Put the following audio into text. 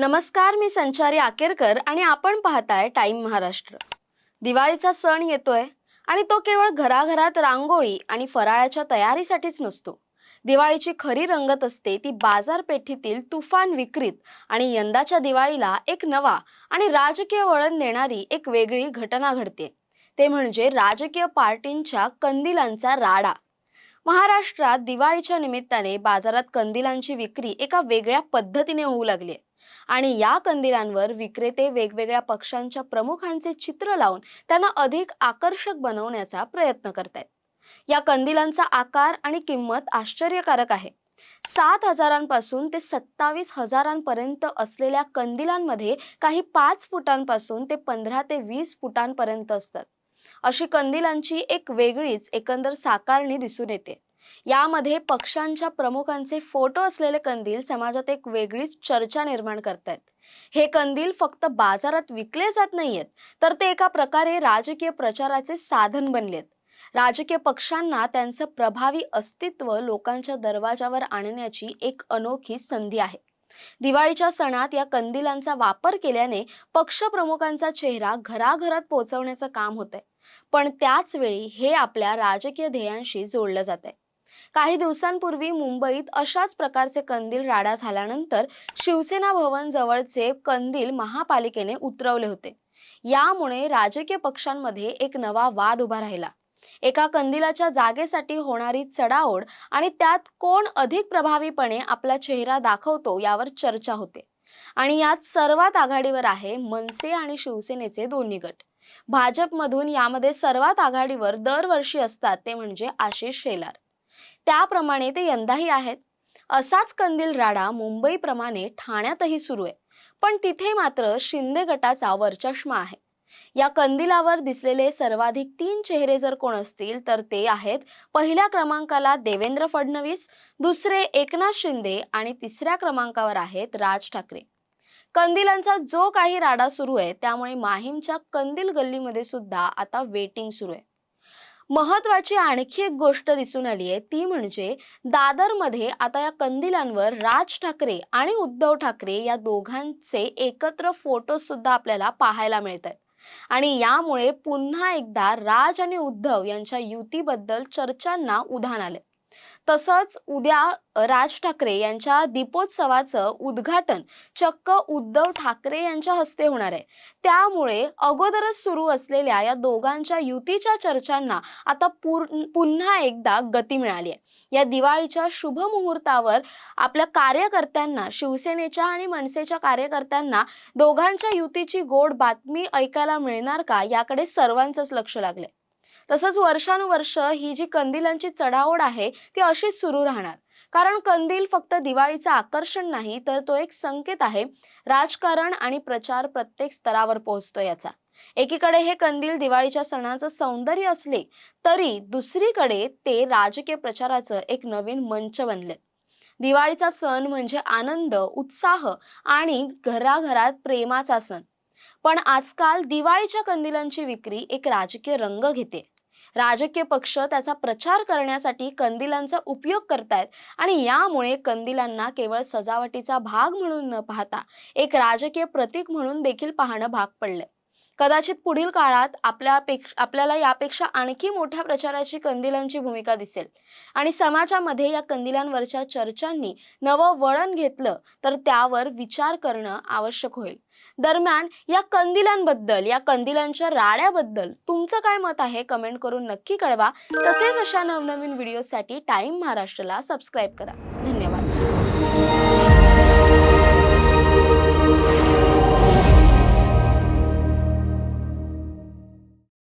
नमस्कार मी संचारी आकेरकर आणि आपण पाहताय टाईम महाराष्ट्र. दिवाळीचा सण येतोय आणि तो केवळ घराघरात रांगोळी आणि फराळाच्या तयारीसाठीच नसतो. दिवाळीची खरी रंगत असते ती बाजारपेठेतील तुफान विक्रीत आणि यंदाच्या दिवाळीला एक नवा आणि राजकीय वळण देणारी एक वेगळी घटना घडते. ते म्हणजे राजकीय पार्टींच्या कंदिलांचा राडा. महाराष्ट्रात दिवाळीच्या निमित्ताने बाजारात कंदिलांची विक्री एका वेगळ्या पद्धतीने होऊ लागली आहे. आणि या कंदिलांवर विक्रेते वेगवेगळ्या पक्षांच्या प्रमुखांचे चित्र लावून त्यांना अधिक आकर्षक बनवण्याचा प्रयत्न करतायत. या कंदिलांचा आकार आणि किंमत आश्चर्यकारक आहे. सात हजारांपासून ते सत्तावीस हजारांपर्यंत असलेल्या कंदिलांमध्ये काही पाच फुटांपासून ते पंधरा ते वीस फुटांपर्यंत असतात. अशी कंदिलांची एक वेगळीच एकंदर साकारणी दिसून येते. यामध्ये पक्षांच्या प्रमुखांचे फोटो असलेले कंदील समाजात एक वेगळीच चर्चा निर्माण करतायत. हे कंदील फक्त बाजारात विकले जात नाहीयेत तर ते एका प्रकारे राजकीय प्रचाराचे साधन बनलेत. राजकीय पक्षांना त्यांचं प्रभावी अस्तित्व लोकांच्या दरवाजावर आणण्याची एक अनोखी संधी आहे. दिवाळीच्या सणात या कंदिलांचा वापर केल्याने पक्षप्रमुखांचा चेहरा घराघरात पोहोचवण्याचं काम होतंय. पण त्याच वेळी हे आपल्या राजकीय ध्येयांशी जोडलं जात आहे काही दिवसांपूर्वी मुंबईत अशाच प्रकारचे कंदील राडा झाल्यानंतर शिवसेना भवन जवळचे कंदील महापालिकेने उतरवले होते. यामुळे राजकीय पक्षांमध्ये एक नवा वाद उभा राहिला. एका कंदिलाच्या जागेसाठी होणारी चढाओढ आणि त्यात कोण अधिक प्रभावीपणे आपला चेहरा दाखवतो यावर चर्चा होते. आणि यात सर्वात आघाडीवर आहे मनसे आणि शिवसेनेचे दोन्ही गट. भाजपमधून यामध्ये सर्वात आघाडीवर दरवर्षी असतात ते म्हणजे आशिष शेलार. त्याप्रमाणे ते यंदाही आहेत. असाच कंदील राडा मुंबईप्रमाणे ठाण्यातही सुरू आहे. पण तिथे मात्र शिंदे गटाचा वरचष्मा आहे. या कंदिलावर दिसलेले सर्वाधिक तीन चेहरे जर कोण असतील तर ते आहेत पहिल्या क्रमांकाला देवेंद्र फडणवीस दुसरे एकनाथ शिंदे आणि तिसऱ्या क्रमांकावर आहेत राज ठाकरे. कंदिलांचा जो काही राडा सुरू आहे त्यामुळे माहीमच्या कंदील गल्लीमध्ये सुद्धा आता वेटिंग सुरू आहे. महत्वाची आणखी एक गोष्ट दिसून आली आहे. ती म्हणजे दादरमध्ये आता या कंदिलांवर राज ठाकरे आणि उद्धव ठाकरे या दोघांचे एकत्र फोटो सुद्धा आपल्याला पाहायला मिळत आहेत आणि यामुळे पुन्हा एकदा राज आणि उद्धव यांच्या युतीबद्दल चर्चांना उधाण आले. तसंच उद्या राज ठाकरे यांच्या दीपोत्सवाचं उद्घाटन चक्क उद्धव ठाकरे यांच्या हस्ते होणार आहे. त्यामुळे अगोदरच सुरू असलेल्या या दोघांच्या युतीच्या चर्चांना आता पूर्ण पुन्हा एकदा गती मिळाली आहे. या दिवाळीच्या शुभ मुहूर्तावर आपल्या कार्यकर्त्यांना शिवसेनेच्या आणि मनसेच्या कार्यकर्त्यांना दोघांच्या युतीची गोड बातमी ऐकायला मिळणार का याकडे सर्वांचंच लक्ष लागलंय. तसंच वर्षानुवर्ष ही जी कंदिलांची चढाओढ आहे ती अशीच सुरू राहणार. कारण कंदील फक्त दिवाळीचं आकर्षण नाही तर तो एक संकेत आहे. राजकारण आणि प्रचार प्रत्येक स्तरावर पोहोचतो याचा. एकीकडे हे कंदील दिवाळीच्या सणाचं सौंदर्य असले तरी दुसरीकडे ते राजकीय प्रचाराचं एक नवीन मंच बनले. दिवाळीचा सण म्हणजे आनंद उत्साह आणि घराघरात प्रेमाचा सण. पण आजकाल दिवाळीच्या कंदिलांची विक्री एक राजकीय रंग घेते. राजकीय पक्ष त्याचा प्रचार करण्यासाठी कंदिलांचा उपयोग करतायत आणि यामुळे कंदिलांना केवळ सजावटीचा भाग म्हणून न पाहता एक राजकीय प्रतीक म्हणून देखील पाहणं भाग पडलंय. कदाचित पुढील काळात आपल्या आपल्याला यापेक्षा आणखी मोठ्या प्रचाराची कंदिलांची भूमिका दिसेल. आणि समाजामध्ये या कंदिलांवरच्या चर्चांनी नवं वळण घेतलं तर त्यावर विचार करणं आवश्यक होईल. दरम्यान या कंदिलांबद्दल या कंदिलांच्या राड्याबद्दल तुमचं काय मत आहे? कमेंट करून नक्की कळवा. तसेच अशा नवनवीन व्हिडिओसाठी टाइम महाराष्ट्राला सबस्क्राईब करा.